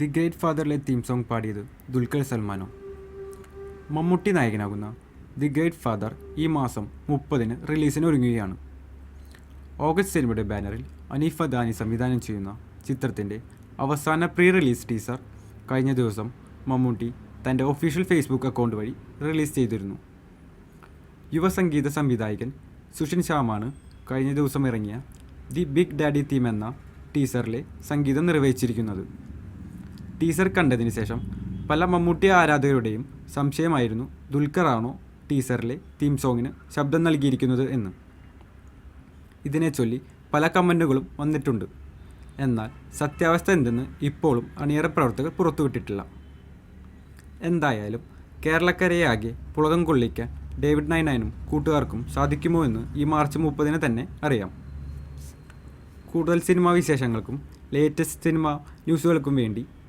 The great ഫാദറിലെ theme song പാടിയത് ദുൽഖർ സൽമാനോ. മമ്മൂട്ടി നായകനാകുന്ന ദി ഗ്രേറ്റ് ഫാദർ ഈ മാസം മുപ്പതിന് റിലീസിന് ഒരുങ്ങുകയാണ്. ഓഗസ്റ്റ് സിനിമയുടെ ബാനറിൽ അനീഫ ദാനി സംവിധാനം ചെയ്യുന്ന ചിത്രത്തിന്റെ അവസാന പ്രീ റിലീസ് ടീസർ കഴിഞ്ഞ ദിവസം മമ്മൂട്ടി തന്റെ ഒഫീഷ്യൽ ഫേസ്ബുക്ക് അക്കൗണ്ട് വഴി റിലീസ് ചെയ്തിരുന്നു. യുവസംഗീത സംവിധായകൻ സുഷിൻ ശ്യാമാണ് കഴിഞ്ഞ ദിവസം ഇറങ്ങിയ ദി ബിഗ് ഡാഡി തീം എന്ന ടീസറിലെ സംഗീതം നിർവഹിച്ചിരിക്കുന്നത്. ടീസർ കണ്ടതിന് ശേഷം പല മമ്മൂട്ടി ആരാധകരുടെയും സംശയമായിരുന്നു ദുൽഖറാണോ ടീസറിലെ തീം സോങ്ങിന് ശബ്ദം നൽകിയിരിക്കുന്നത് എന്ന്. ഇതിനെ ചൊല്ലി പല കമന്റുകളും വന്നിട്ടുണ്ട്. എന്നാൽ സത്യാവസ്ഥ എന്തെന്ന് ഇപ്പോഴും അണിയറ പ്രവർത്തകർ പുറത്തുവിട്ടിട്ടില്ല. എന്തായാലും കേരളക്കരയെ ആകെ പുളകം കൊള്ളിക്കാൻ ഡേവിഡ് നയനായനും കൂട്ടുകാർക്കും സാധിക്കുമോ എന്ന് ഈ മാർച്ച് മുപ്പതിന് തന്നെ അറിയാം. കൂടുതൽ സിനിമാ വിശേഷങ്ങൾക്കും ലേറ്റസ്റ്റ് സിനിമ ന്യൂസുകൾക്കും വേണ്ടി